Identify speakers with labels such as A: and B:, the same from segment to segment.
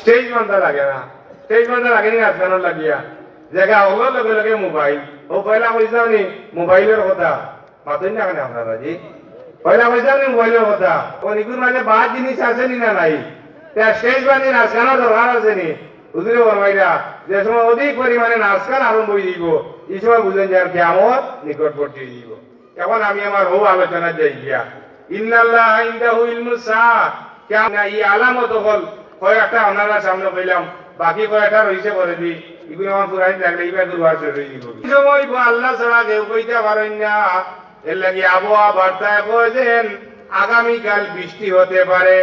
A: Stage বান্ধা লাগে না। স্টেজ বান্ধা লাগে নি নাচগানোর লাগিয়া জায়গা হলো লগে লগে মোবাইল ও পয়লা কইসাম নি মোবাইলের কথা। মাতুন না কেন আপনারা জি পয়লা কইসাম নি মোবাইলের কথা। ও নিকুর মাঝে বাদ জিনিস আছে নি না নাই? তা স্টেজ বান্ধি নাচগানো দরকার আছে নি? বুঝলে বরমাইরা যে সময় অধিক পরিমাণে নাচগান আরম্ভ হয়ে দিব এই সময় বুঝলেন যে আর কেমন নিকটবর্তী হয়ে দিব এখন আমি আমার হৌ আলোচনা যাই গিয়া ইন্নাল্লাহ ইনদাহু ইলমুস কেমন এই আলামত হল কয়েকটা ওনারা সামনে কইলাম বাকি কয়েকটা করে দি আমার পুরাই হয়ে দিব আল্লাহ ছাড়া কেউ কইতে পারেন না। এর লাগি আবহাওয়া বার্তায় কয়েছেন আগামীকাল বৃষ্টি হতে পারে।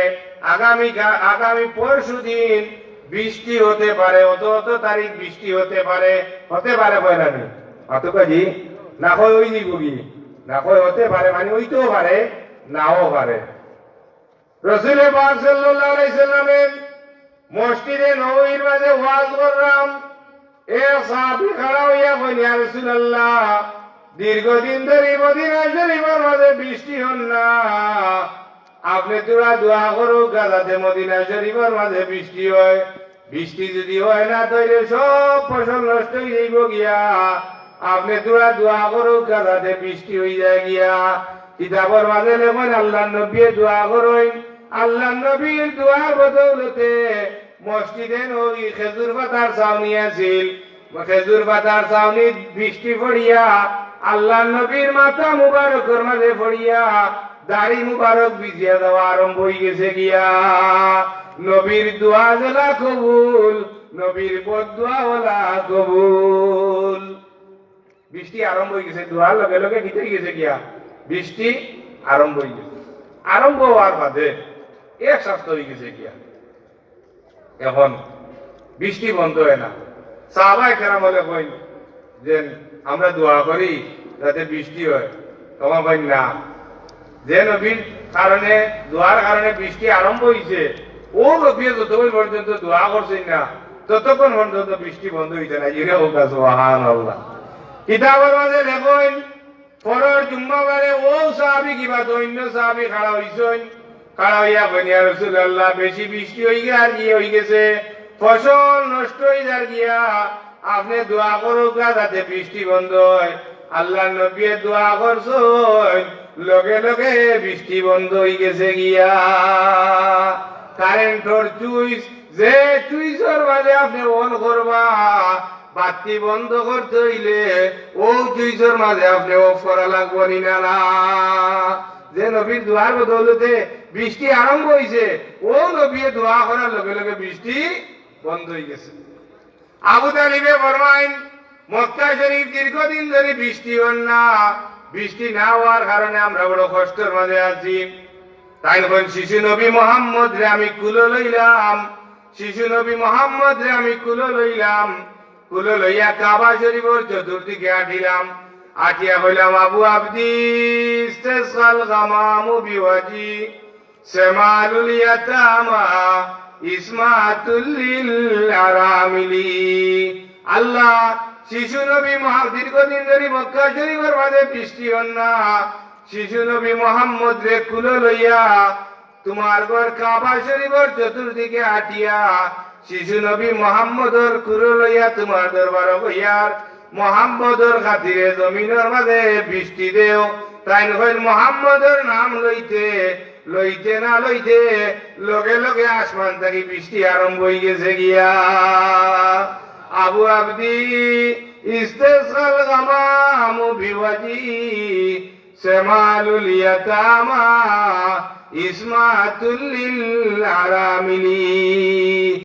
A: আগামীকাল আগামী পরশু দিন বৃষ্টি হতে পারে। অত অত তারিখ বৃষ্টি হতে পারে। হতে পারে নেই অত কাজি না কয় ওই দিব না কয় হতে পারে মানে ওইতেও পারে, নাও পারে। রসুলের পাক সাল্লামের মসজিদে নববীর মাঝে ওয়াজ করলাম। এ সাহাবী খাড়া হইয়া কইল, ইয়া রাসূলুল্লাহ, দীর্ঘদিন ধরে মদিনা শরীফের মাঝে বৃষ্টি হন না। আপনি তোরা দোয়া করো যাতে মদিনা শরীফের মাঝে বৃষ্টি হয়। বৃষ্টি যদি হয় না, তাইলে সব ফসল নষ্ট হয়ে যাইব গিয়া। আপনি তোরা দোয়া করো যাতে বৃষ্টি হয়ে যায় গিয়া। কিতাবর মাঝে লেমন আল্লাহ নবী দোয়া করই আল্লাহ নবীর দোয়ার বদৌলতে মসজিদে নবী খেজুর পাতার ছাউনি আছিল। খেজুর পাতার ছাউনি বৃষ্টি পড়িয়া, আল্লাহ নবীর মাথা মুবারকের মাঝে পড়িয়া, দাড়ি মুবারক ভিজিয়া দেওয়া আরম্ভ হয়ে গেছে গিয়া। নবীর দোয়া জেলা কবুল, নবীর বদুয়া ওলা কবুল। বৃষ্টি আরম্ভ হয়ে গেছে, দোয়ার লগে লগে গীতে গেছে গিয়া। বৃষ্টি আরম্ভ হয়ে গেছে। আরম্ভ হওয়ার বাদে এক সপ্তাহ হয়ে গেছে গিয়া। এখন বৃষ্টি বন্ধ হয় না। সাহাবাই কেরাম বলে কই যে আমরা দোয়া করি যাতে বৃষ্টি হয়। তোমার কই না। যে নবীর কারণে, দোয়ার কারণে বৃষ্টি আরম্ভ হয়েছে ও নবী যতক্ষণ পর্যন্ত দোয়া করছেন না, ততক্ষণ পর্যন্ত বৃষ্টি বন্ধ হইছে না ইরে হোক সুবহান আল্লাহ কিতাবের মাঝে লেখেন পরের জুম্মাবারে ও সাহাবি কিবা তো অন্য সাহাবি খাড়া হইছেন। খাড়া হইয়া বেশি বৃষ্টি হই আর কি হই গেছে। ফসল নষ্ট হয়ে যার গিয়া, আপনি দোয়া করুক যাতে বৃষ্টি বন্ধ হয়। আল্লাহ নবী দোয়া করছেন, লগে লগে বৃষ্টি বন্ধ হয়ে গেছে গিয়া। কারেন্টর চুইস, যে চুইসর মাঝে আপনি অন করবা, বাতি বন্ধ করতে হইলে ও চুইসর মাঝে আপনি অফ করা লাগবো না। যে নবীর দোয়ার বদৌলতে বৃষ্টি আরম্ভ হয়েছে ও নবী দোয়া করার লগে লগে বৃষ্টি বন্ধ হয়ে গেছে। আবু তালিবে ফরমাইন মক্কা শরীফ দীর্ঘদিন ধরে বৃষ্টি হন না, বৃষ্টি না হওয়ার কারণে আমরা বড় কষ্টের মাঝে আছি। তাই যখন শিশু নবী মোহাম্মদ রে আমি কুলো লইলাম, শিশু নবী মোহাম্মদ রে আমি কুলো লইলাম, কুলো লইয়া কাবা শরীফের চতুর্দিকে আঠিলাম আঠিয়া হইলাম আবু আবদি, ইস্তেসাল গামামু বিওয়াজি ইয়াতামা ইসমাতুল লিল আরামিলি। আল্লাহ, শিশু নবী মহা দীর্ঘদিন ধরে মক্কা শরীফের মাঝে বৃষ্টি না। শিশু নবী মোহাম্মদ রে কুলো লইয়া তোমার ঘর কাবা শরীফের চতুর্দিকে আটিয়া, শিশু নবী মোহাম্মদর কুলো লইয়া তোমার দরবার হইয়ার মোহাম্মদর খাতিরে জমিনের মাঝে বৃষ্টি দেও। তাই নয় মোহাম্মদর নাম লইতে লইতে না লইতে লগে লগে আসমান থেকে বৃষ্টি আরম্ভ হয়ে গেছে গিয়া। আবু আবদি, ইস্তেসাল গামামু বিওয়াজি সেমালুল ইয়াতামা, ইসমাতুল আরামিলি